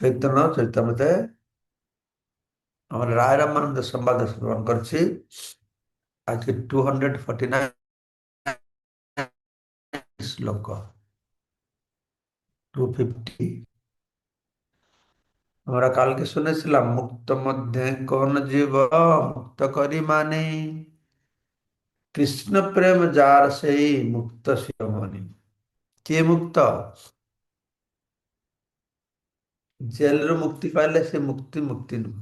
চৈতন্য চৈতন্যতে আমরা রায় রামানন্দ সংবাদ শ্রবণ করছি আজকে টু হান্ড্রেড ফর্টি নাইন শ্লোক টু ফিফটি আমরা কালকে শুনেছিলাম মুক্ত মধ্যে কোন জীব মুক্ত করি মানে কৃষ্ণ প্রেম যার সেই মুক্ত শিরোমণি কে মুক্ত ଜେଲରୁ ମୁକ୍ତି ପାଇଲେ ସେ ମୁକ୍ତି ମୁକ୍ତି ନୁହଁ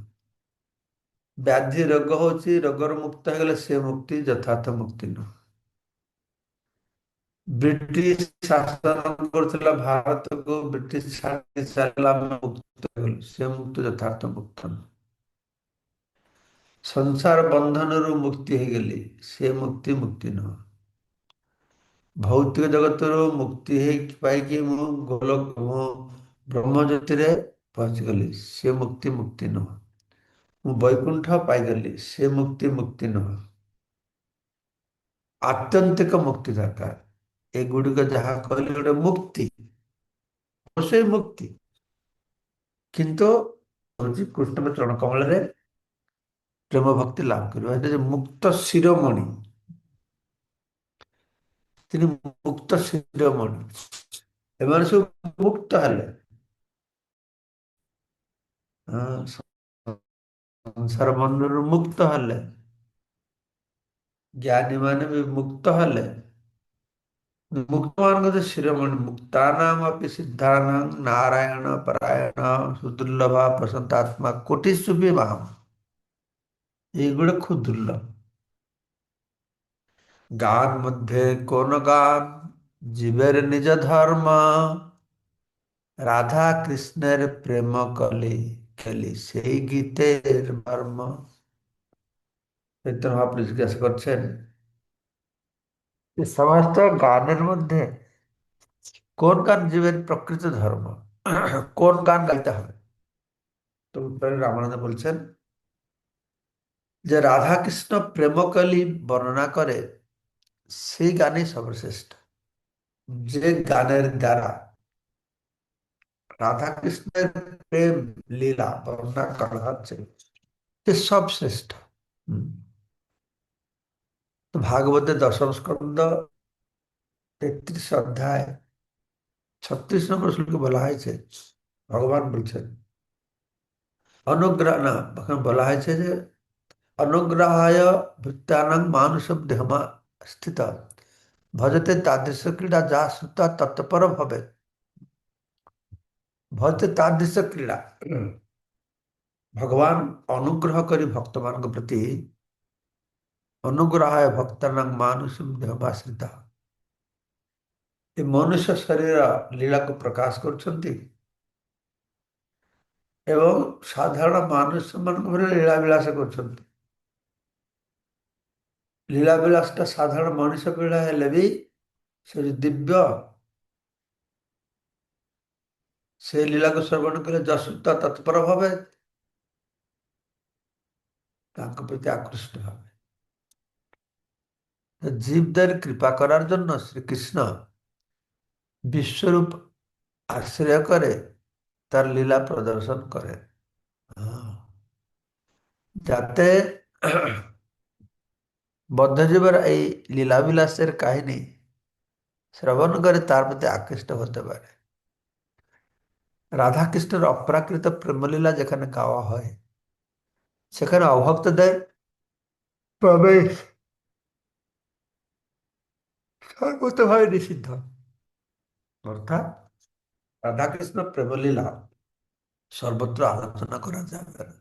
ବ୍ୟାଧି ରୋଗ ହଉଛି ରୋଗରୁ ମୁକ୍ତ ହେଇଗଲେ ସେ ମୁକ୍ତି ଯଥାର୍ଥ ମୁକ୍ତି ନୁହଁ ବ୍ରିଟିଶ ଶାସନ କରୁଥିଲା ଭାରତକୁ ବ୍ରିଟିଶ ଛାଡ଼ି ସାରିଲା ଆମେ ମୁକ୍ତ ହେଇଗଲୁ ସେ ମୁକ୍ତ ଯଥାର୍ଥ ମୁକ୍ତ ନୁହଁ ସଂସାର ବନ୍ଧନରୁ ମୁକ୍ତି ହେଇଗଲି ସେ ମୁକ୍ତି ମୁକ୍ତି ନୁହଁ ଭୌତିକ ଜଗତରୁ ମୁକ୍ତି ହେଇ ପାଇକି ମୁଁ ଗୋଲକ ମୁଁ ବ୍ରହ୍ମଜ୍ୟୋତିରେ ପହଞ୍ଚିଗଲି ସେ ମୁକ୍ତି ମୁକ୍ତି ନୁହଁ ମୁଁ ବୈକୁଣ୍ଠ ପାଇଗଲି ସେ ମୁକ୍ତି ମୁକ୍ତି ନୁହଁ ଆତ୍ୟନ୍ତିକ ମୁକ୍ତି ଦରକାର ଏଗୁଡ଼ିକ ଯାହା କହିଲେ ଗୋଟେ ମୁକ୍ତି ସେ ମୁକ୍ତି କିନ୍ତୁ ହେଉଛି କୃଷ୍ଣଙ୍କ ଚରଣ କମଳରେ ପ୍ରେମ ଭକ୍ତି ଲାଭ କରିବା ଯେ ମୁକ୍ତ ଶିରୋମଣି ତିନି ମୁକ୍ତ শিରୋমণি ଏମାନେ ସବୁ ମୁକ୍ତ ହେଲେ संसार बंधन मुक्त हले। ज्ञानी मान भी मुक्त हले। मुक्त मान तो शिरोमणि मुक्ता नाम अपनी सिद्धानाम नारायण, परायण, सुदुर्लभ, प्रसन्नात्मा कोटिशु भी महा। এগুলো খুব দুর্লভ গান মধ্যে কোন গান জীবের নিজ ধর্ম রাধা কৃষ্ণের प्रेम কলে খেলি। সেই গীতের মর্ম চৈতন্য মহাপ্রভু জিজ্ঞাসা করছেন। সমস্ত গানের মধ্যে কোন গান জীবের প্রকৃত ধর্ম? কোন গান গাইতে হবে? তো উত্তরে রামানন্দ বলছেন, যে রাধা কৃষ্ণ প্রেমকলি বর্ণনা করে, সেই গানই সর্বশ্রেষ্ঠ। যে গানের দ্বারা রাধা কৃষ্ণের প্রেম লীলা, বর্ণনা করা হচ্ছে। সব শ্রেষ্ঠ। ভাগবতের দশম স্কন্দ তেত্রিশ অধ্যায়, ছত্রিশ নম্বর শ্লোকে বলা হয়েছে, ভগবান বলছেন, অনুগ্রহ না বলা হয়েছে যে, অনুগ্রহায় ভৃত্যানাং মানুষম দেহমা স্থিত। ভজতে তাদৃশ ক্রীড়া যা শ্রুতা তৎপর ভবে भजतादृश क्रीड़ा। भगवान अनुग्रह करी भक्त मान प्रति अनुग्रह भक्त मानुष देहश्रित मनुष्य शरीर लीला को प्रकाश कर एवं साधारण मानुष मान लीला विलास कर लीला विलास साधारण मनुष्य पीड़ा है दिव्य সেই লীলাকে শ্রবণ করে যশুদ্ধ তৎপর হবে। তাঙ্ক প্রতি আকৃষ্ট হবে। জীবদের কৃপা করার জন্য শ্রীকৃষ্ণ বিশ্বরূপ আশ্রয় করে তার লীলা প্রদর্শন করে যাতে বদ্ধজীবের এই লীলাবিলাসের কাহিনী শ্রবণ করে তার প্রতি আকৃষ্ট হতে পারে। রাধাকৃষ্ণের অপ্রাকৃত প্রেমলীলা যেখানে গাওয়া হয়, সেখানে অভক্তদের প্রবেশ সর্বতভাবে নিষিদ্ধ। অর্থাৎ রাধাকৃষ্ণ প্রেমলীলা সর্বত্র আলোচনা করা যাবে না।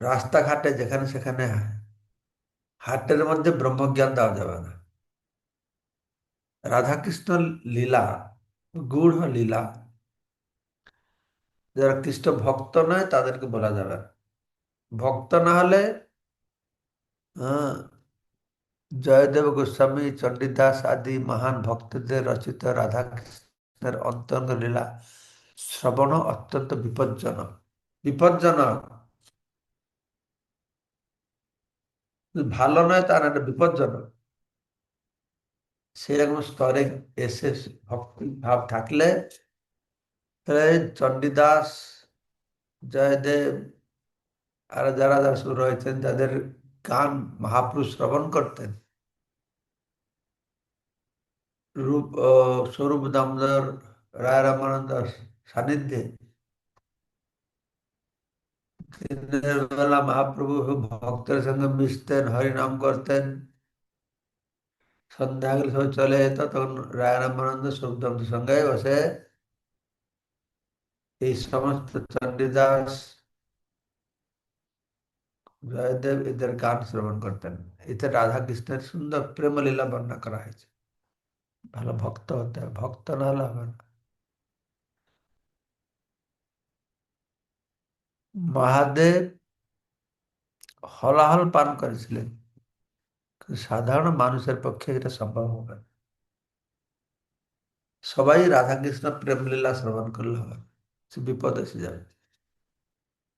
রাস্তাঘাটে যেখানে সেখানে হাটের মধ্যে ব্রহ্মজ্ঞান দেওয়া যাবে না। রাধাকৃষ্ণ লীলা গূঢ় লীলা। যারা কৃষ্ণ ভক্ত নয়, তাদেরকে বলা যাবে ভক্ত না হলে জয়দেব গোস্বামী, চণ্ডীদাস আদি মহান ভক্তদের রচিত রাধাকৃষ্ণের অন্তরঙ্গ লীলা শ্রবণ অত্যন্ত বিপজ্জনক। বিপজ্জনক। ভালো নয়, তার একটা বিপজ্জনক। সেরকম স্তরে এসে ভক্তি ভাব থাকলে তাহলে চণ্ডীদাস, জয়দেব, আর যারা যারা শুরু রয়েছেন, যাদের গান মহাপুরুষ শ্রবণ করতেন, রূপ স্বরূপ দামোদর, রায় রামানন্দ সান্নিধ্যে দিনের বেলা মহাপ্রভু ভক্তের সঙ্গে মিশতেন, হরিনাম করতেন। সন্ধ্যা গেলে সব চলে যেত, তখন রায় রামানন্দ স্বরূপ দামোদর সঙ্গে বসে, এই সমস্ত চণ্ডীদাস, জয়দেব, এদের গান শ্রবণ করতেন। এতে রাধা কৃষ্ণের সুন্দর প্রেমলীলা বর্ণনা করা হয়েছে। ভালো ভক্ত হতে হবে, ভক্ত না হলে হবে না। মহাদেব হলাহল পান করেছিলেন। সাধারণ মানুষের পক্ষে এটা সম্ভব হবে সবাই রাধাকৃষ্ণ প্রেমলীলা শ্রবণ করলে হবে, সে বিপদ এসে যাবে।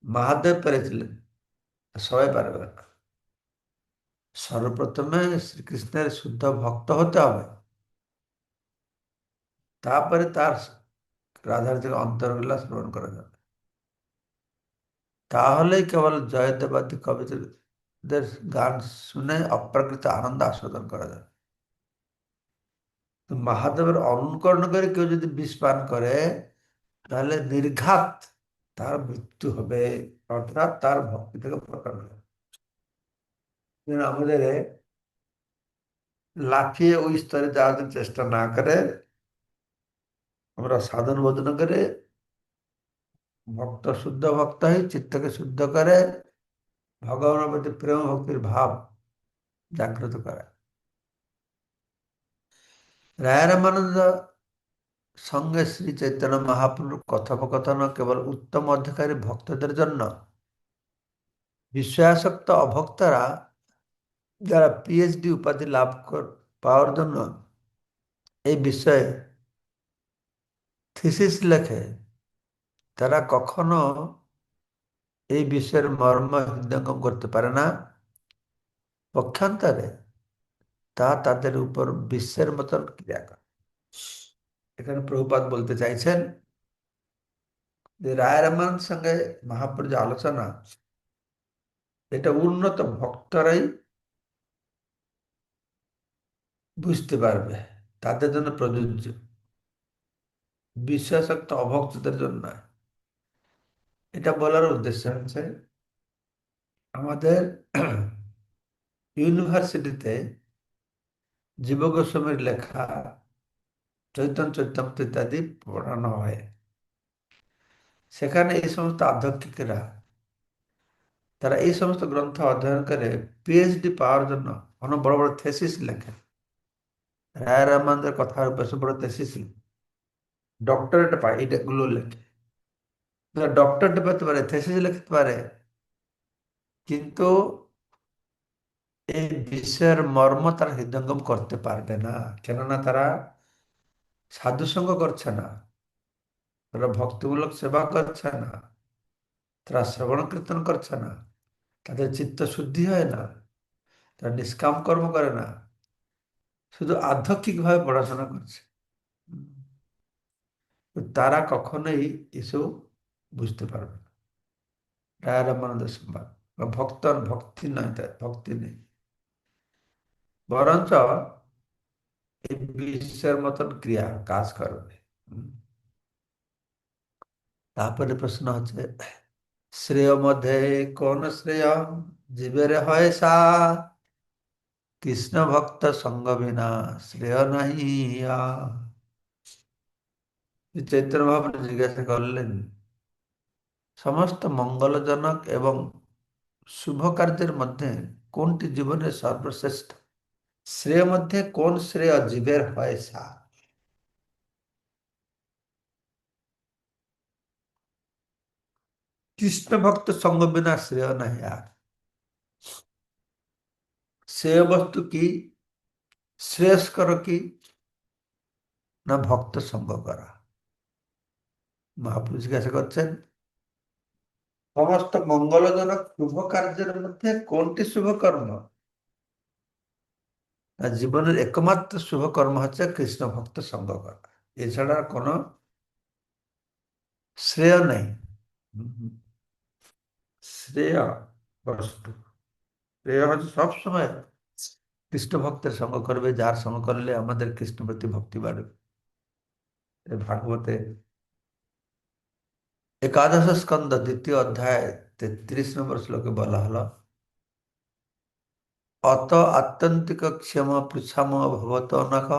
মহাদেব পেরেছিলেন সবাই পারবে না। সর্বপ্রথমে শ্রীকৃষ্ণের শুদ্ধ ভক্ত হতে হবে। তারপরে তার রাধার থেকে অন্তরগুলা শ্রবণ করা যাবে। তাহলেই কেবল জয়দেবাদী কবিদের গান শুনে অপ্রাকৃত আনন্দ আস্বাদন করা যাবে মহাদেবের অনুকরণ করে কেউ যদি বিষ পান করে, তাহলে নির্ঘাত তার মৃত্যু হবে, অর্থাৎ তার ভক্তি থেকে প্রকার আমাদের লাফিয়ে ওই স্তরে যাওয়ার চেষ্টা না করে, আমরা সাধন বোধন করে, ভক্ত শুদ্ধ ভক্ত হই চিত্তকে শুদ্ধ করে ভগবানের প্রতি প্রেম ভক্তির ভাব জাগ্রত করে। রায় রামানন্দ সঙ্গে শ্রী চৈতন্য মহাপ্রভুর কথোপকথন কেবল উত্তম অধিকারী ভক্তদের জন্য। বিশ্বাসক্ত অভক্তরা যারা পিএইচডি উপাধি লাভ পাওয়ার জন্য এই বিষয়ে থিসিস লেখে, তারা কখনো এই বিষয়ের মর্ম হৃদয়ঙ্গম করতে পারে না। পক্ষান্তরে তা তাদের উপর বিশ্বের মতন ক্রিয়া করে এখানে প্রভুপাত বলতে চাইছেন যে রায় রহমান সঙ্গে মহাপুর যে আলোচনা, এটা উন্নত ভক্তরাই বুঝতে পারবে, তাদের জন্য প্রযোজ্য। বিশ্বাসক্ত অভক্তদের জন্য এটা বলার উদ্দেশ্য হচ্ছে, আমাদের ইউনিভার্সিটিতে জীব গোস্বামীর লেখা চৈতন্য চৈতন্য ইত্যাদি পড়ানো হয়। সেখানে এই সমস্ত আধ্যাত্মিকেরা, তারা এই সমস্ত গ্রন্থ অধ্যয়ন করে পিএইচডি পাওয়ার জন্য অনেক বড় বড় থেসিস লেখেন। রায় রহমানদের কথা বেশ বড় থেসিস ডক্টরেট পায় এটাগুলো লেখে ডক্টরেট পেতে পারে থেসিস লিখতে পারে। কিন্তু এই বিষয়ের মর্ম তারা হৃদয়ঙ্গম করতে পারবে না। কেননা তারা সাধুসঙ্গ করছে না। তারা ভক্তিমূলক সেবা করছে না। তারা শ্রবণ কীর্তন করছে না। তাদের চিত্ত শুদ্ধি হয় না। তারা নিষ্কাম কর্ম করে না। শুধু আধ্যাত্মিকভাবে পড়াশোনা করছে। তারা কখনোই এসব বুঝতে পারবে না রায় রামানন্দ সংবাদ ভক্তর ভক্তি নয় তাই ভক্তি নেই বরঞ্চ এই বিশ্বের মতন ক্রিয়া কাজ করবে তারপরে প্রশ্ন হচ্ছে শ্রেয় মধ্যে কোন শ্রেয় জীবের হয় সা কৃষ্ণ ভক্ত সঙ্গ বিনা শ্রেয় নাহি চৈতন্য ভাব জিজ্ঞাসা করলেন সমস্ত মঙ্গলজনক এবং শুভ কার্যের মধ্যে কোনটি জীবনের সর্বশ্রেষ্ঠ? শ্রেয় মধ্যে কোন শ্রেয় জীবের হয় সা? কৃষ্ণ ভক্ত সঙ্গ বিনা শ্রেয় নাই আর। শ্রেয় বস্তু কি? শ্রেয়স্কর কি? না ভক্ত সঙ্গ করা। মহাপুরুষ জিজ্ঞাসা করছেন সমস্ত মঙ্গলজনক শুভ কার্যের মধ্যে কোনটি শুভ কর্ম? জীবনের একমাত্র শুভ কর্ম হচ্ছে কৃষ্ণ ভক্ত সঙ্গ করা এছাড়া কোনো শ্রেয় নেই। শ্রেয় বস্তু। শ্রেয় হচ্ছে সবসময় কৃষ্ণ ভক্তের সঙ্গ করবে, যার সঙ্গ করলে আমাদের কৃষ্ণ প্রতি ভক্তি বাড়বে। ভাগবতে একাদশ স্কন্দ দ্বিতীয় অধ্যায় তেত্রিশ নম্বর শ্লোকে বলা হলো অত আত্যন্তিক ক্ষম পৃছাম ভবত নখ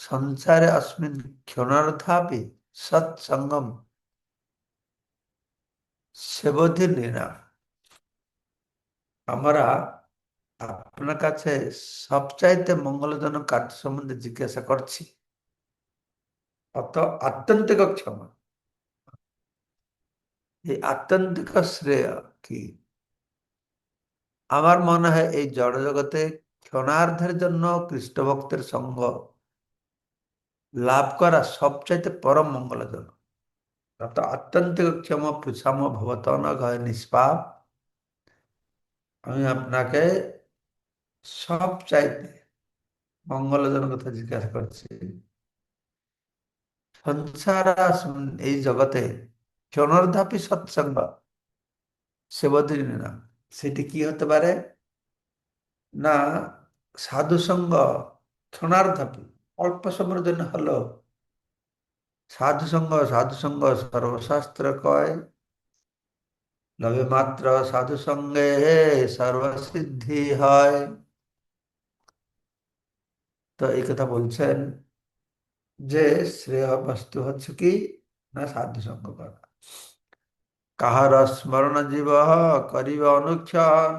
সংসারে অস্মিন ক্ষণার্ধাপি সৎসঙ্গম সেবধি না আমরা আপনার কাছে সবচাইতে মঙ্গলজনক কার্য সম্বন্ধে জিজ্ঞাসা করছি অত আত্যন্তিক ক্ষমা এই আত্যন্তিক শ্রেয় কি? আমার মনে হয় এই জড় জগতে ক্ষণার্ধের জন্য কৃষ্ণ ভক্তের সঙ্গ লাভ করা সবচাইতে পরম মঙ্গলজনক। তত আত্যন্তিক ক্ষম পুষাম ভবত নয় নিষ্পাপ। আমি আপনাকে সব চাইতে মঙ্গলজনক কথা জিজ্ঞাসা করছি। সংসার এই জগতে ক্ষণর্ধাপি সৎসঙ্গ। সেবদিন না সেটি কি হতে পারে? না, সাধুসঙ্গ ক্ষণার্ধাপি অল্প সময়ের জন্য হলো সাধুসঙ্গ সাধুসঙ্গ সর্বশাস্ত্র কয়, লবে মাত্র সাধুসঙ্গে সর্বসিদ্ধি হয়। তো এই কথা বলছেন যে শ্রেয় বস্তু হচ্ছে কি? না, সাধুসঙ্গ করা কাহার স্মরণ জীব করিবে অনুক্ষণ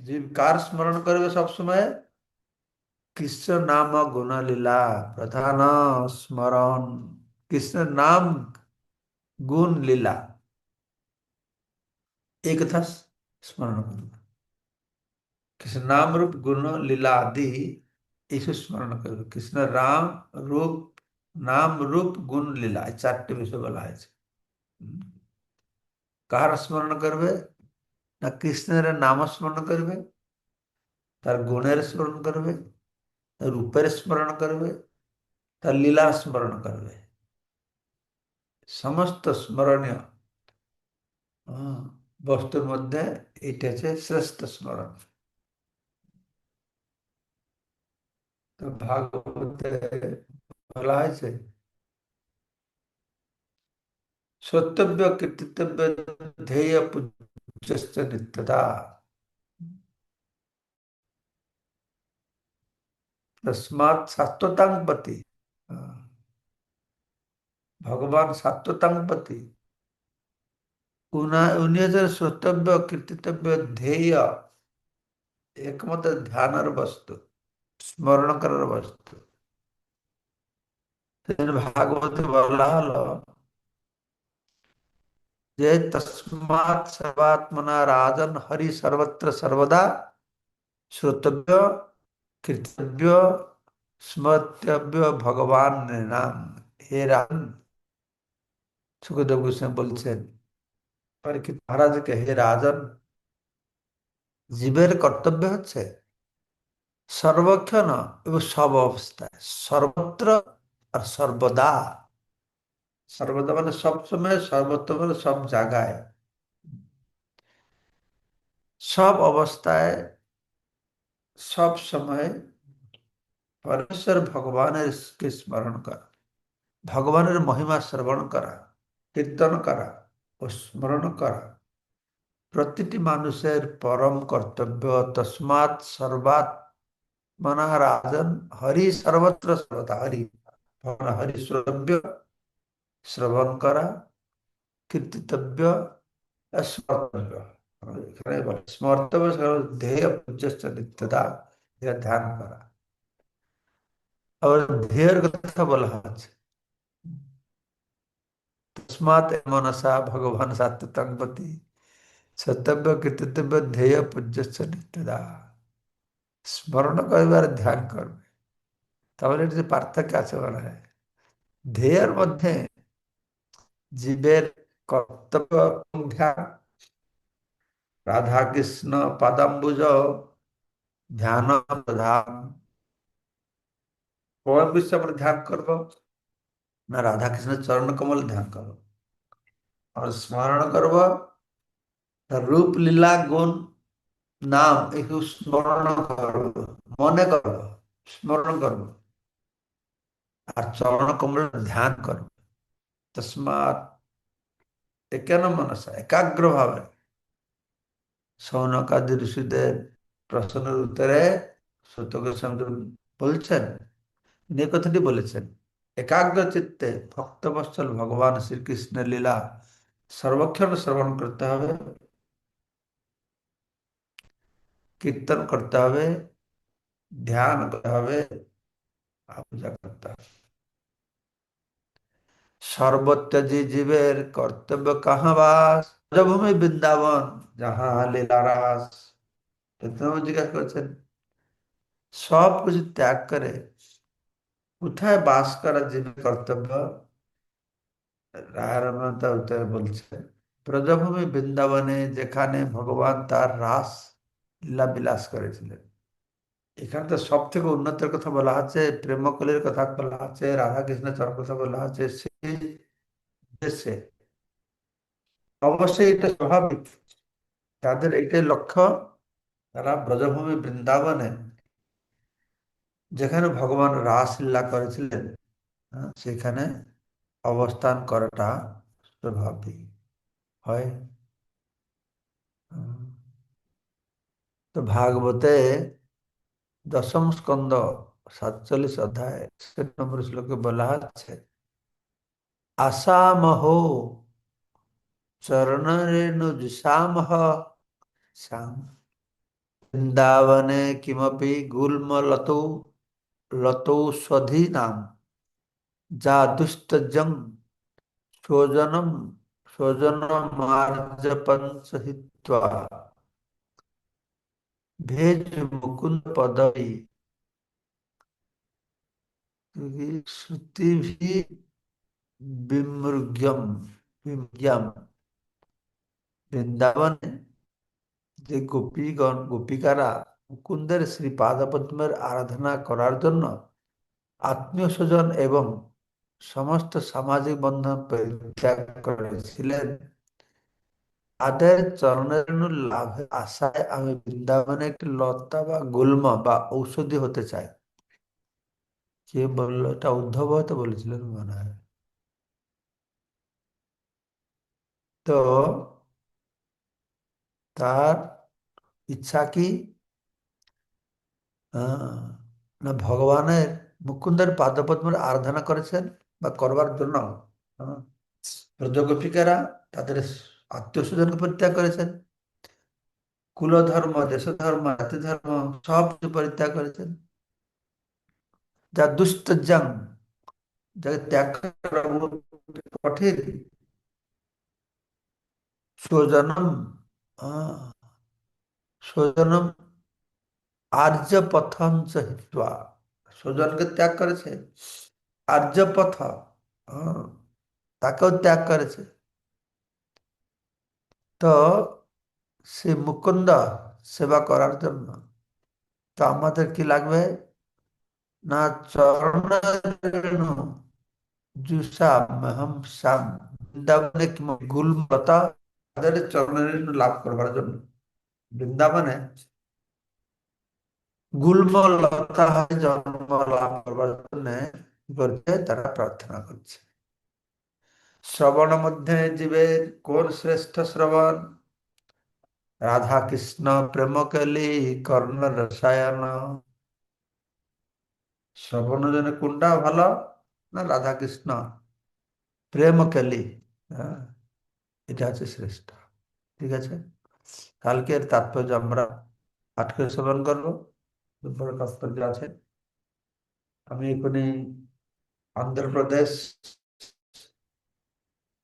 জীব কার স্মরণ করবে সবসময় কৃষ্ণ নাম গুণলীলা প্রধান স্মরণ কৃষ্ণের নাম গুণ লীলা এই কথা স্মরণ করবে কৃষ্ণ নাম রূপ গুণ লীলা আদি এইসব স্মরণ করবে কৃষ্ণ রাম রূপ নাম রূপ গুণ লীলা এই চারটে বিষয় বলা হয়েছে কার স্মরণ করবে না কৃষ্ণের নাম স্মরণ করবে তার গুণের স্মরণ করবে তার রূপের স্মরণ করবে তার লীলা স্মরণ করবে সমস্ত স্মরণীয় বস্তুর মধ্যে এটা হচ্ছে শ্রেষ্ঠ স্মরণ তো ভাগবতে বলা হয়েছে সত্যব্য কীর্তিতব্য ধ্যেয় পূজ্যশ্চ নিত্যতা তসমাৎ সাত্বতাং পতি ভগবান সাত্বতাং পতি উনি হচ্ছেন সত্যব্য কীর্তিতব্য ধ্যেয় একমাত্র ধ্যানর বস্তু স্মরণ করার বস্তু ভাগবত বলা হলো যে তসমাৎ সর্বাত্মনা রাজন হরি সর্বত্র সর্বদা শ্রোতব্য কীর্তব্য স্মর্তব্য ভগবান নাম। হে রাম, সুখদেব গোস্বামী বলছেন মহারাজকে হে রাজন, জীবের কর্তব্য হচ্ছে সর্বক্ষণ এবং সব অবস্থায় সর্বত্র আর সর্বদা। সর্বদা মানে সবসময় সর্বত্র মানে সব জায়গায় সব অবস্থায় সব সময় পরমেশ্বর ভগবানের স্মরণ করা ভগবানের মহিমা শ্রবণ করা কীর্তন করা ও স্মরণ করা প্রতিটি মানুষের পরম কর্তব্য তসমাৎ সর্বাত মনা রাজন হরি সর্বত্র সর্বদা হরি হরি শ্রব্য শ্রবণ করা কীর্তিতব্য স্মর্তব্য এখানে স্মর্তব্য ধ্যেয় পূজ্যস্থ নিত্যতা এটা ধ্যান করা আবার ধ্যেয়ের কথা বলা হচ্ছে তসমাৎ মনসা ভগবান সাত্তঙ্গপতি সত্যব্য কীর্তিতব্য ধ্যেয় পূজ্যস্থ নিত্যদা স্মরণ করবার ধ্যান করবে তাহলে এটা যে পার্থক্য আছে বলা হয় ধ্যেয়ের মধ্যে জীবের কর্তব্য ধ্যান রাধা কৃষ্ণ পাদাম্বুজ ধ্যান প্রধান। পরম বিশ্ব আমরা ধ্যান করব, না রাধা কৃষ্ণের চরণ কমল ধ্যান করো আর স্মরণ করব, তার রূপ, লীলা, গুণ, নাম একটু স্মরণ করো মনে করো স্মরণ করো আর চরণ কমল ধ্যান করো তসমাৎ কেন মনস একাগ্র ভাবে সৌনকাদি ঋষিদের প্রশ্নের উত্তরে সত্যকে বলছেন এ কথাটি বলেছেন একাগ্র চিত্তে ভক্তবৎসল ভগবান শ্রীকৃষ্ণের লীলা সর্বক্ষণ শ্রবণ করতে হবে কীর্তন করতে হবে ধ্যান করতে হবে পূজা করতে হবে সর্বত্যাজি জীবের কর্তব্য কাহা বাস? ব্রজভূমি বৃন্দাবন, যাহা লীলা রাস। জিজ্ঞাসা করছেন, সব কিছু ত্যাগ করে কোথায় বাস করা জীবের কর্তব্য? রায়রমতা উত্তরে বলছে ব্রজভূমি বৃন্দাবনে যেখানে ভগবান তার রাস, লীলা বিলাস করেছিলেন। এখানে তো সব থেকে উন্নতের কথা বলা আছে প্রেমকলির কথা বলা আছে রাধা কৃষ্ণের চর কথা বলা আছে দেশে অবশ্যই এটা স্বাভাবিক। তাদের এটাই লক্ষ্য, তারা ব্রজভূমি বৃন্দাবনে, যেখানে ভগবান রাসলীলা করেছিলেন সেখানে অবস্থান করাটা স্বাভাবিক। হয়। তো ভাগবতে দশম স্কন্দ সাতচল্লিশ অধ্যায় নম্বর শ্লোকে বলা असामहो। चरण रेणु दिशामह साम वृंदावने किमपि गुल्म लतो लतो स्वधीनाम जा दुष्टजं स्वजनम भेज मुकुंद पदवी श्रुति भी বিমৃগম বিমৃগম বৃন্দাবনে যে গোপীগণ, গোপিকারা মুকুন্দের শ্রী পাদপদ্মের আরাধনা করার জন্য আত্মীয় স্বজন এবং সমস্ত সামাজিক বন্ধন পরিত্যাগ করেছিলেন। তাদের চরণের লাভের আশায় আমি বৃন্দাবনে একটি লতা বা গুল্ম বা ঔষধি হতে চাই। কে বলল, এটা উদ্ধব হতে বলেছিলেন মনে হয়। তো তার ইচ্ছা কি? না, ভগবানের মুকুন্দের পাদপদ্মের আরাধনা করেছেন বা করবার জন্য। ব্রজগোপিকারা তাদের আত্মীয় স্বজনকে পরিত্যাগ করেছেন। কুলধর্ম দেশ ধর্ম জাতি ধর্ম সব কিছু পরিত্যাগ করেছেন। যা দুস্তজাং যাকে ত্যাগ করা কঠিন স্বজনম স্বজনম আর্যপথম হিত্বা। স্বজনকে ত্যাগ করেছে, আর্যপথ তাকেও ত্যাগ করেছে। তো সে মুকুন্দ সেবা করার জন্য, তো আমাদের কি লাগবে? না চরণ বৃন্দাবনে গুলমতা তাদের চরণের লাভ করবার জন্য বৃন্দাবনে গুল্ম লতা জন্ম লাভ করবার জন্য তারা প্রার্থনা করছে। শ্রবণ মধ্যে জীবের কোন শ্রেষ্ঠ শ্রবণ? রাধা কৃষ্ণ প্রেমকলি কর্ণ রসায়ন। শ্রবণ জন্য কোনটা ভালো না রাধা কৃষ্ণ প্রেমকলি হ্যাঁ। এটা হচ্ছে শ্রেষ্ঠ। ঠিক আছে? কালকের তাৎপর্য আমরা আটকে শ্রবণ করব। বড় তাৎপর্য আছে। আমি এখানে অন্ধ্রপ্রদেশ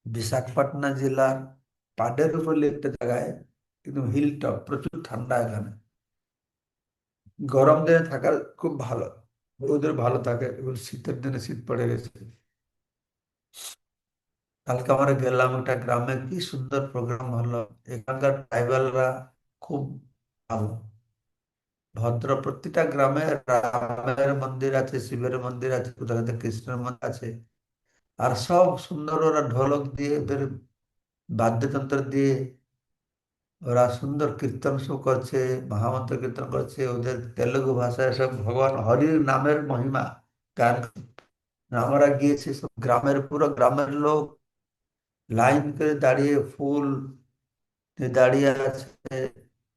বিশাখাপট্টনা জেলার পাডের বলে একটা জায়গায় একদম হিল টপ প্রচুর ঠান্ডা এখানে। গরম দিনে থাকার খুব ভালো। ওদের ভালো থাকে এবং শীতের দিনে শীত পড়ে গেছে। কালকে আমরা গেলাম একটা গ্রামে, কি সুন্দর প্রোগ্রাম হলো। এখানকার ট্রাইবালরা খুব ভালো। ভদ্র প্রতিটা গ্রামে রামের মন্দির আছে, শিবের মন্দির আছে কোথাও কৃষ্ণের মন্দির আছে। আর সব সুন্দর ওরা ঢোলক দিয়ে ওদের বাদ্যযন্ত্র দিয়ে ওরা সুন্দর কীর্তন সব করছে, মহামন্ত্র কীর্তন করছে। ওদের তেলুগু ভাষায় সব ভগবান হরির নামের মহিমা গান। আমরা গিয়েছি সব গ্রামের, পুরো গ্রামের লোক লাইন করে দাঁড়িয়ে ফুল দাঁড়িয়ে আছে,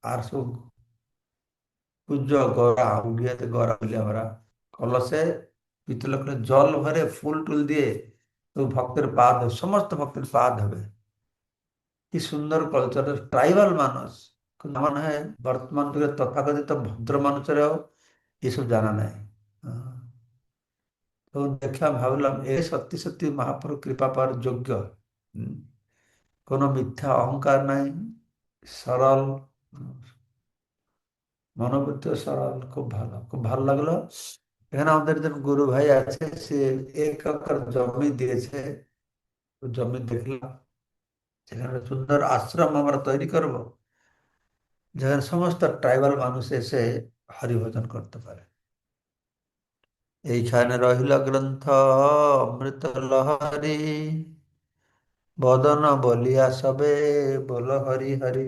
আর সব পূজ্য গড়া উড়িয়াতে গড়া বলি আমরা কলসে পিতল করে জল ভরে ফুল টুল দিয়ে তো ভক্তের পা ধোবে সমস্ত ভক্তের পা ধোবে কি সুন্দর কালচারের ট্রাইবাল মানুষ কিন্তু মনে হয় বর্তমান যুগে তথাকথিত ভদ্র মানুষেরাও এসব জানা নাই। তো দেখে আমি ভাবলাম, এ সত্যি সত্যি মহাপ্রভু কৃপা পাওয়ার যোগ্য। কোনো মিথ্যা অহংকার নাই, সরল মনোবৃত্তি সরল, খুব ভালো। খুব ভালো লাগল। এখানে আমাদের একজন গুরু ভাই আছে, সে এক একর জমি দিয়েছে। জমি দেখলাম সেখানে সুন্দর আশ্রম আমরা তৈরি করব, যেখানে সমস্ত ট্রাইবাল মানুষ এসে হরিভজন করতে পারে। এইখানে রহিল গ্রন্থ অমৃত লহরী। বদন বলিয়া সবে বল হরি হরি।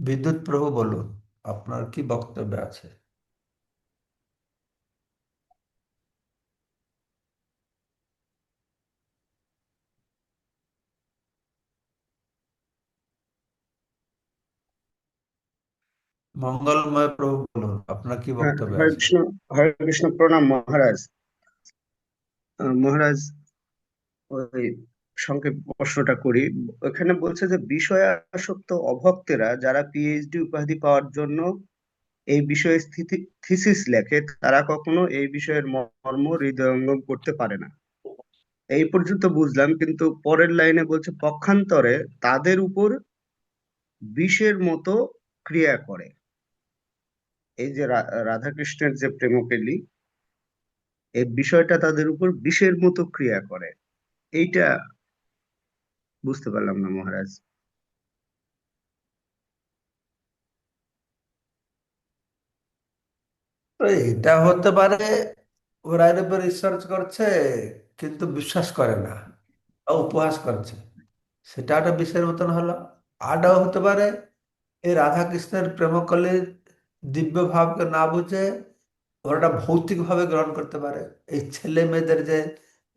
বিদ্যুৎ প্রভু বলুন আপনার কি বক্তব্য আছে? মঙ্গলময় প্রভু বলুন আপনার কি বক্তব্য হরে আছে? কৃষ্ণ হরে কৃষ্ণ প্রণাম মহারাজ। মহারাজ ওই সংক্ষেপ প্রশ্নটা করি। এখানে বলছে যে বিষয় আসক্ত অভক্তেরা যারা পিএইচডি উপাধি পাওয়ার জন্য এই বিষয়ে থিসিস লেখে, তারা কখনো এই বিষয়ের মর্ম হৃদয়ঙ্গম করতে পারে না। এই পর্যন্ত বুঝলাম, কিন্তু পরের লাইনে বলছে, পক্ষান্তরে তাদের উপর বিষের মতো ক্রিয়া করে। এই যে রাধাকৃষ্ণের যে প্রেমকেলি এই বিষয়টা তাদের উপর বিষের মতো ক্রিয়া করে। এইটা বুঝতে পারলাম না, মহারাজ। এটা হতে পারে ওরা এর রিসার্চ করছে, কিন্তু বিশ্বাস করে না উপহাস করছে। সেটা একটা বিষয়ের মতন হলো। আরটাও হতে পারে, এই রাধা কৃষ্ণের প্রেমকলির দিব্য ভাবকে না বুঝে ওরা ভৌতিক ভাবে গ্রহণ করতে পারে। এই ছেলে মেয়েদের যে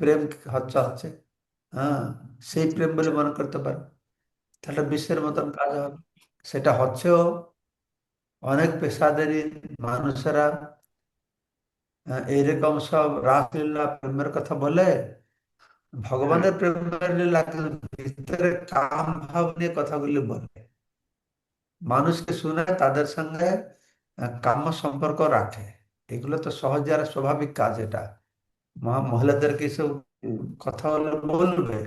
প্রেম হচ্ছে হচ্ছে। হ্যাঁ সেই প্রেম বলে মনে করতে পারে। তাহলে বিশ্বের মতন কাজ হবে। সেটা হচ্ছেও অনেক পেশাদারি মানুষেরা আহ, এইরকম সব রাসলীলা প্রেমের কথা বলে হ্যাঁ ভগবানের প্রেমের লীলা ভিতরে কাম ভাব নিয়ে কথাগুলি বলে। মানুষকে শুনে তাদের সঙ্গে আহ, কাম্য সম্পর্ক রাখে। এগুলো তো সহজে আর স্বাভাবিক কাজ এটা। মহিলাদেরকে এসব হুম, কথা বলে বলবে।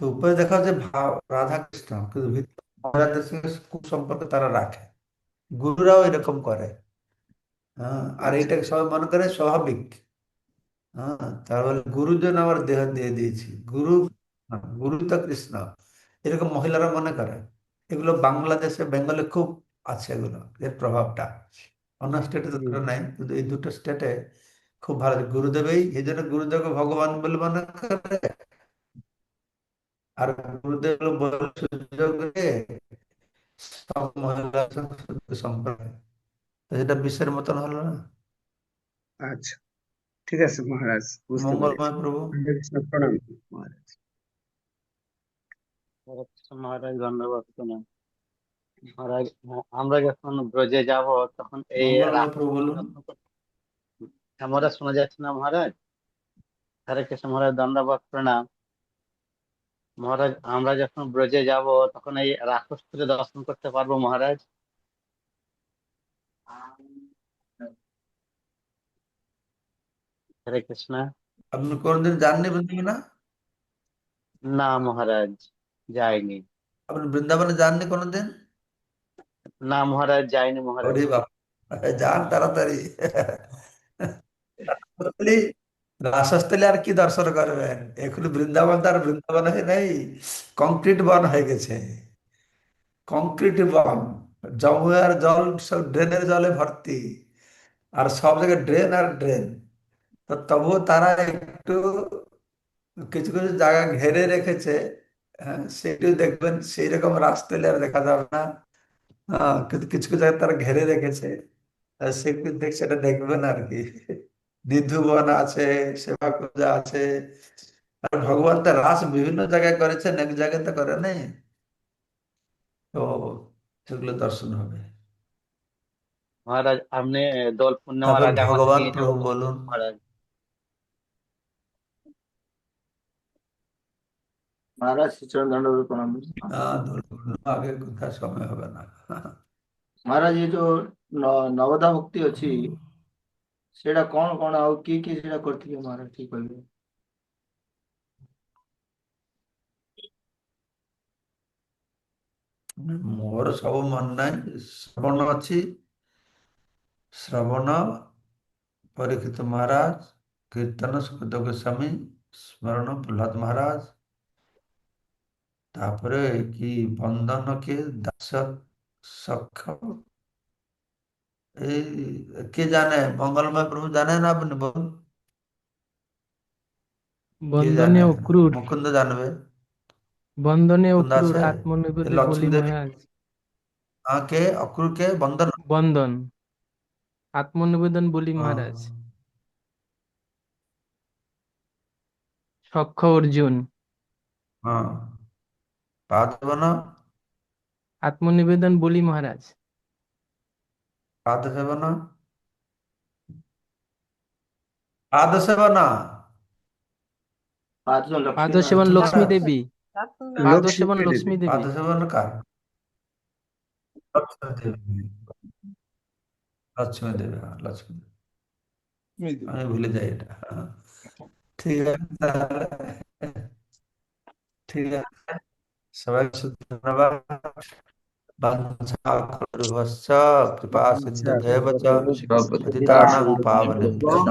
তো উপরে দেখা যে ভাব রাধা কৃষ্ণ কিন্তু মহিলাদের সঙ্গে খুব সম্পর্ক তারা রাখে। গুরুরাও এরকম করে। হ্যাঁ আর এইটাকে সবাই মনে করে স্বাভাবিক। হ্যাঁ তাহলে গুরুজন আমার দেহ দিয়ে দিয়েছি। গুরু গুরু তো কৃষ্ণ। এরকম মহিলারা মনে করে। এগুলো বাংলাদেশে বেঙ্গলে খুব আছে এগুলো এর প্রভাবটা। অন্য স্টেটে তো নাই কিন্তু এই দুটো স্টেটে খুব ভালো গুরুদেবই এই জন্য গুরুদেবকে ভগবান বলে মনে করে। আর গুরুদেব বলে সুযোগ এটা বিশ্বের মতন হলো না? আচ্ছা ঠিক আছে মহারাজ বুঝতে পেরেছি। মঙ্গলময় প্রভু প্রণাম। মহারাজ। মহারাজ ধন্যবাদ শোনা মহারাজ আমরা যখন ব্রজে যাব তখন এই প্রভু রাক্ষসকে বলুন দর্শন করতে আমরা শোনা যাচ্ছে না মহারাজ? হরে কৃষ্ণ মহারাজ দণ্ডবাদ প্রণাম। মহারাজ আমরা যখন ব্রজে যাব তখন এই রাক্ষসকে দর্শন করতে পারব মহারাজ? হরে কৃষ্ণ। আপনি কোনদিন যাননি বৃন্দাবনে? না মহারাজ যাইনি। আপনি বৃন্দাবনে যাননি কোনোদিন? না মহারাজ যাইনি মহারাজ। যান তাড়াতাড়ি। রাসস্থলী রাসস্থলী কি দর্শন করবেন? এখন বৃন্দাবন তো আর বৃন্দাবন হয়ে নেই, কংক্রিট বন হয়ে গেছে। কংক্রিট বন যমুনার জল সব ড্রেনের জলে ভর্তি, আর সব জায়গায় ড্রেন আর ড্রেন। তো তবুও তারা একটু, কিছু কিছু জায়গা ঘেরে রেখেছে হ্যাঁ সেটিও দেখবেন, সেই রকম রাস্তা আর দেখা যাবে না। কিন্তু কিছু কিছু জায়গায় তারা ঘেরে রেখেছে সেগুলো দেখ সেটা দেখবেন আর কি। নিধুবন আছে সেবা পূজা আছে। আর ভগবান তো রাস বিভিন্ন জায়গায় করেছেন এক জায়গায় তো করে নাই। তো সেগুলো দর্শন হবে। মহারাজ আপনি পূর্ণিমার আগে ভগবান প্রভু বলুন। মহারাজ। মহারাজ শ্রীচরণ প্রণাম আগে সময় হবে না। মহারাজ এই যে নবদা ভক্তি অছি ସେଇଟା କଣ କଣ ଆଉ କିଏ କିଏ ସେଇଟା କରିଥିଲେ ମହାରାଜ ଟିକେ କହିବେ ମୋର ସବୁ ମନେ ନାହିଁ ଶ୍ରବଣ ଅଛି ଶ୍ରବଣ ପରୀକ୍ଷିତ ମହାରାଜ କୀର୍ତ୍ତନ ସୁଖଦେବ ଗୋସ୍ୱାମୀ ସ୍ମରଣ ପ୍ରହ୍ଲାଦ ମହାରାଜ ତାପରେ କି ବନ୍ଦନ କିଏ ଦାସ ସଖ এই কে জানে? মঙ্গলময় প্রভু জানে না আপনি বলুন জানে? অক্রূর। মুকুন্দ জানবে। মুকুন্দ অক্রূর আত্মনিবেদে বলি লক্ষ্মী দেবী। মহারাজ। কে? অক্রুর কে? বন্দন? বন্দন। আত্মনিবেদন বলি মহারাজ। সখ্য অর্জুন। হ্যাঁ না? আত্মনিবেদন বলি মহারাজ। কাঁদতে হবে না? আদা সেবা না? আদা সেবা লক্ষ্মী দেবী আদা সেবা লক্ষ্মী দেবী। আদা কার? লক্ষ্মী দেবী। লক্ষ্মী দেবী হ্যাঁ, লক্ষ্মী দেবী। আমি ভুলে যাই এটা হ্যাঁ। ঠিক আছে তাহলে ঠিক আছে। সবাই ধন্যবাদ। बन्धाकृभश्च कृपा सिन्धुभ्यैव च। पतितानां पावनेभ्यः